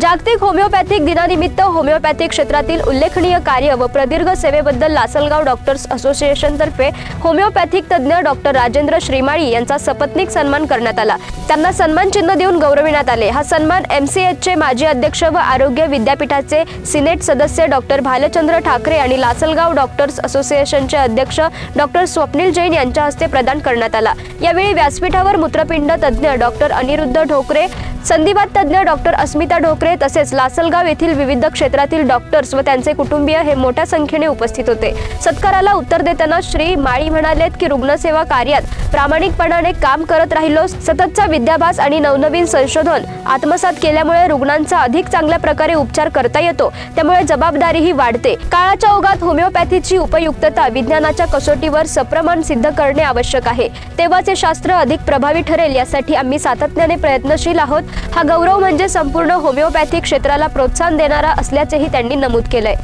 जागतिक होमिओपॅथिक दिनानिमित्त होमिओपॅथिक क्षेत्रातील उल्लेखनीय कार्य व प्रदीर्घ सेवेबद्दल लासलगाव डॉक्टर्स असोसिएशनतर्फे होमिओपॅथिक तज्ज्ञ डॉक्टर राजेंद्र श्रीमाळी यांचा सपत्नीक सन्मान करण्यात आला. त्यांना सन्मान चिन्ह देऊन गौरविण्यात आले. हा सन्मान एम सी एचचे माजी अध्यक्ष व आरोग्य विद्यापीठाचे सिनेट सदस्य डॉक्टर भालचंद्र ठाकरे आणि लासलगाव डॉक्टर्स असोसिएशनचे अध्यक्ष डॉक्टर स्वप्नील जैन यांच्या हस्ते प्रदान करण्यात आला. यावेळी व्यासपीठावर मूत्रपिंड तज्ज्ञ डॉक्टर अनिरुद्ध ढोकरे संधिवात तज्ज्ञ डॉक्टर अस्मिता ढोकरे तसेच लासलगाव येथील विविध क्षेत्रातील डॉक्टर्स व त्यांचे कुटुंबीय हे मोठ्या संख्येने उपस्थित होते. सत्काराला उत्तर देताना श्री माळी म्हणालेत की रुग्णसेवा कार्यात प्रामाणिकपणाने काम करत राहिलो सततचा विद्याभ्यास आणि नवनवीन संशोधन आत्मसात केल्यामुळे रुग्णांचा अधिक चांगल्या प्रकारे उपचार करता येतो त्यामुळे जबाबदारीही वाढते. काळाच्या ओघात होमिओपॅथीची उपयुक्तता विज्ञानाच्या कसोटीवर सप्रमाण सिद्ध करणे आवश्यक आहे. तेव्हाचे शास्त्र अधिक प्रभावी ठरेल यासाठी आम्ही सातत्याने प्रयत्नशील आहोत. हा गौरव म्हणजे संपूर्ण होमिओपॅथी क्षेत्राला प्रोत्साहन देणारा असल्याचेही त्यांनी नमूद केलंय.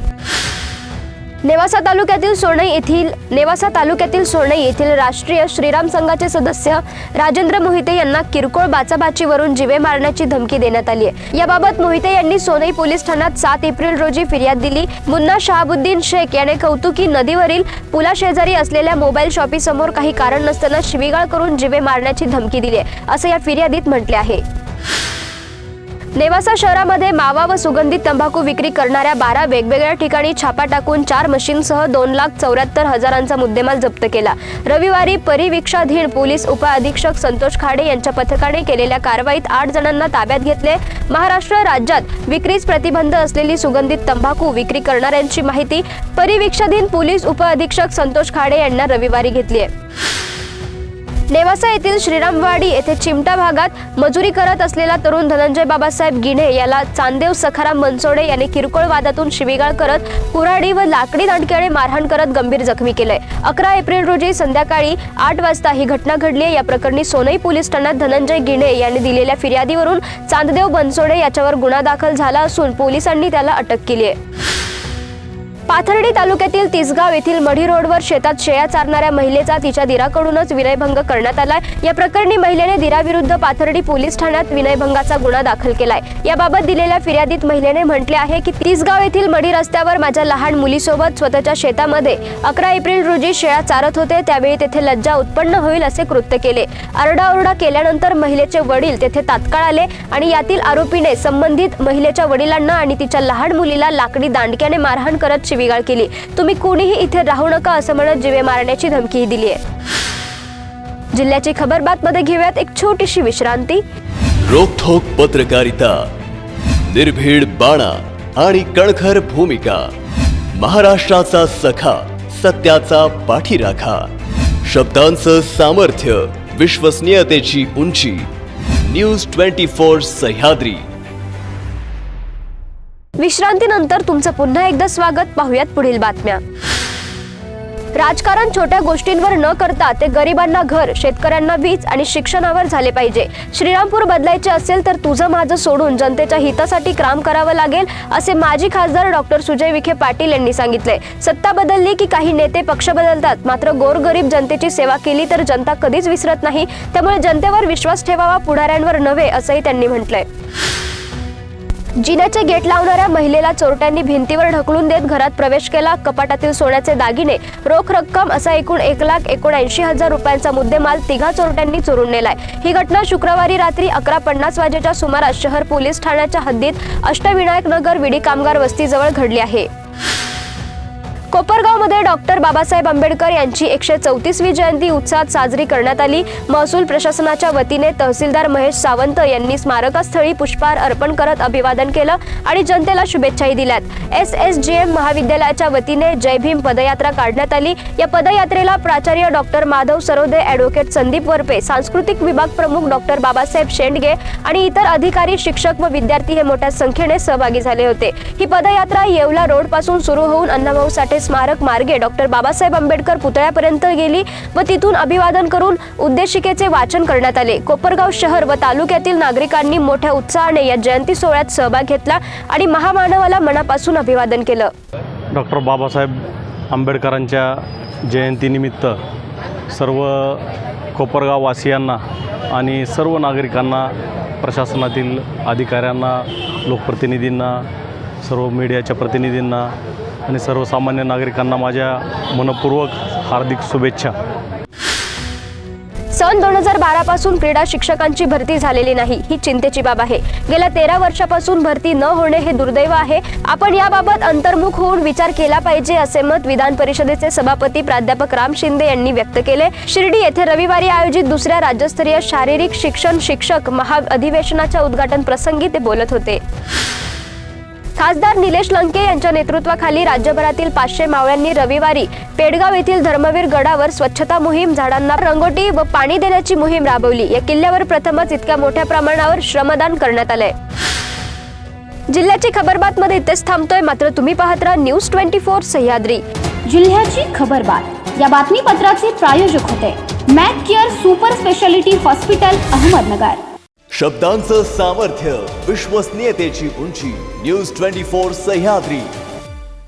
नेवासा तालुक्यातील सोनई येथील नेवासा तालुक्यातील सोनई येथील राष्ट्रीय श्रीराम संघाचे सदस्य राजेंद्र मोहिते यांना किरकोळ बाचाबाचीवरून जिवे मारण्याची धमकी देण्यात आली आहे याबाबत मोहिते यांनी सोनई पोलीस ठाण्यात सात एप्रिल रोजी फिर्याद दिली. मुन्ना शहाबुद्दीन शेख याने कौतुकी नदीवरील पुलाशेजारी असलेल्या मोबाईल शॉपीसमोर काही कारण नसताना शिवीगाळ करून जिवे मारण्याची धमकी दिली आहे असं या फिर्यादीत म्हटले आहे. नेवासा शहरामध्ये मावा व सुगंधित तंबाखू विक्री करणाऱ्या बारा वेगवेगळ्या ठिकाणी छापा टाकून चार मशीनसह दोन लाख चौऱ्याहत्तर हजारांचा मुद्देमाल जप्त केला. रविवारी परिवीक्षाधीन पोलीस उपअधीक्षक संतोष खाडे यांच्या पथकाने केलेल्या कारवाईत आठ जणांना ताब्यात घेतले. महाराष्ट्र राज्यात विक्रीस प्रतिबंध असलेली सुगंधित तंबाखू विक्री करणाऱ्यांची माहिती परिवीक्षाधीन पोलीस उपअधीक्षक संतोष खाडे यांना रविवारी घेतली आहे नेवासा येथील श्रीरामवाडी येथे चिमटा भागात मजुरी करत असलेला तरुण धनंजय बाबासाहेब गिणे याला चांदेव सखाराम बनसोडे यांनी किरकोळ वादातून शिवीगाळ करत कुऱ्हाडी व लाकडी दांडक्याने मारहाण करत गंभीर जखमी केलंय अकरा एप्रिल रोजी संध्याकाळी आठ वाजता ही घटना घडली आहे. या प्रकरणी सोनई पोलीस ठाण्यात धनंजय गिणे यांनी दिलेल्या फिर्यादीवरून चांददेव बनसोडे याच्यावर गुन्हा दाखल झाला असून पोलिसांनी त्याला अटक केली आहे पाथर्डी तालुक्यातील तिसगाव येथील मढी रोडवर शेतात शेळ्या चारणाऱ्या महिलेचा तिच्या दिराकडूनच विनयभंग करण्यात आलाय. या प्रकरणी महिलेने दिराविरुद्ध पाथर्डी पोलीस ठाण्यात विनयभंगाचा गुन्हा दाखल केलाय. याबाबत दिलेल्या फिर्यादीत महिलेने म्हटले आहे की तिसगाव येथील मढी रस्त्यावर माझ्या लहान मुलीसोबत स्वतःच्या शेतामध्ये अकरा एप्रिल रोजी शेळ्या चारत होते. त्यावेळी तेथे लज्जा उत्पन्न होईल असे कृत्य केले. आरडाओरडा केल्यानंतर महिलेचे वडील तेथे तात्काळ आले आणि यातील आरोपीने संबंधित महिलेच्या वडिलांना आणि तिच्या लहान मुलीला लाकडी दांडक्याने मारहाण करत शिवीगाळ केली. तुम्ही कोणीही इथे राहू नका असं म्हणत जिवे मारण्याची धमकीही दिली आहे. जिल्ह्याची खबर बातमध्ये घेऊयात. एक छोटीशी विश्रांती. रोखोक पत्रकारिता निर्भीड बाणा आणि कणखर भूमिका महाराष्ट्राचा सखा सत्याचा पाठीराखा शब्दांचं सामर्थ्य विश्वसनीयतेची उंची न्यूज ट्वेंटी फोर सह्याद्री. विश्रांतीनंतर तुमचं पुन्हा एकदा स्वागत. पाहुयात पुढील बातम्या. राजकारण छोट्या गोष्टींवर न करता ते गरिबांना घर शेतकऱ्यांना वीज आणि शिक्षणावर झाले पाहिजे. श्रीरामपूर बदलायचे असेल तर तुझं माझं सोडून जनतेच्या हितासाठी काम करावं लागेल असे माजी खासदार डॉक्टर सुजय विखे पाटील यांनी सांगितले. सत्ता बदलली की काही नेते पक्ष बदलतात. मात्र गोरगरीब जनतेची सेवा केली तर जनता कधीच विसरत नाही. त्यामुळे जनतेवर विश्वास ठेवावा पुढाऱ्यांवर नव्हे असंही त्यांनी म्हटलंय. जिन्याचे गेट लावणाऱ्या महिलेला चोरट्यांनी भिंतीवर ढकलून देत घरात प्रवेश केला. कपाटातील सोन्याचे दागिने रोख रक्कम असा एकूण एक लाख एकोणऐंशी हजार रुपयांचा मुद्देमाल तिघा चोरट्यांनी चोरून नेलाय. ही घटना शुक्रवारी रात्री अकरा पन्नास वाजेच्या सुमारास शहर पोलीस ठाण्याच्या हद्दीत अष्टविनायक नगर विडी कामगार वस्तीजवळ घडली आहे. कोपरगावमध्ये डॉक्टर बाबासाहेब आंबेडकर यांची एकशे चौतीसवी जयंती उत्साहात साजरी करण्यात आली. महसूल प्रशासनाच्या वतीने तहसीलदार महेश सावंत यांनी स्मारकास्थळी पुष्पहार अर्पण करत अभिवादन केलं आणि जनतेला शुभेच्छाही दिल्यात. एस एस जी एम महाविद्यालयाच्या वतीने जय भीम पदयात्रा काढण्यात आली. या पदयात्रेला प्राचार्य डॉक्टर माधव सरोदे ॲडव्होकेट संदीप वरपे सांस्कृतिक विभाग प्रमुख डॉक्टर बाबासाहेब शेंडगे आणि इतर अधिकारी शिक्षक व विद्यार्थी हे मोठ्या संख्येने सहभागी झाले होते. ही पदयात्रा येवला रोडपासून सुरू होऊन अण्णाभाऊ साठे स्मारक मार्गे डॉक्टर बाबासाहेब आंबेडकर पुतळ्यापर्यंत गेली व तिथून अभिवादन करून उद्देशिकेचे वाचन करण्यात आले. कोपरगाव शहर व तालुक्यातील नागरिकांनी मोठ्या उत्साहाने या जयंती सोहळ्यात सहभाग घेतला आणि महामानवाला मनापासून अभिवादन केलं. डॉक्टर बाबासाहेब आंबेडकरांच्या जयंतीनिमित्त सर्व कोपरगाववासियांना आणि सर्व नागरिकांना प्रशासनातील अधिकाऱ्यांना लोकप्रतिनिधींना सर्व मीडियाच्या प्रतिनिधींना आणि सर्वसामान्य नागरिकांना माझ्या मनपूर्वक हार्दिक शुभेच्छा. सन दोन हजार बारा पासून क्रीडा शिक्षकांची भरती झालेली नाही ही चिंतेची बाब आहे. गेल्या तेरा वर्षापासून भरती न होणे हे दुर्दैव आहे. आपण याबाबत अंतर्मुख होऊन विचार केला पाहिजे असे मत विधान परिषदेचे सभापती प्राध्यापक राम शिंदे यांनी व्यक्त केले. शिर्डी येथे रविवारी आयोजित दुसऱ्या राज्यस्तरीय शारीरिक शिक्षण शिक्षक महाअधिवेशनाच्या उद्घाटन प्रसंगी ते बोलत होते. खासदार निलेश लंके यांच्या नेतृत्वाखाली राज्यभरातील पाचशे मावळ्यांनी रविवारी पेडगाव येथील धर्मवीर गडावर स्वच्छता मोहीम झाडांना रंगोटी व पाणी देण्याची मोहीम राबवली. या किल्ल्यावर प्रथमच इतक्या मोठ्या प्रमाणावर श्रमदान करण्यात आलंय. जिल्ह्याची खबरबात मध्ये इथेच थांबतोय. मात्र तुम्ही पाहत राहा न्यूज ट्वेंटी फोर सह्याद्री. जिल्ह्याची खबरबात. या बातमीपत्राचे प्रायोजक होते Mac care super speciality hospital Ahmednagar. शब्दांचं सामर्थ्य विश्वसनीयतेची उंची. News twenty four Sahyadri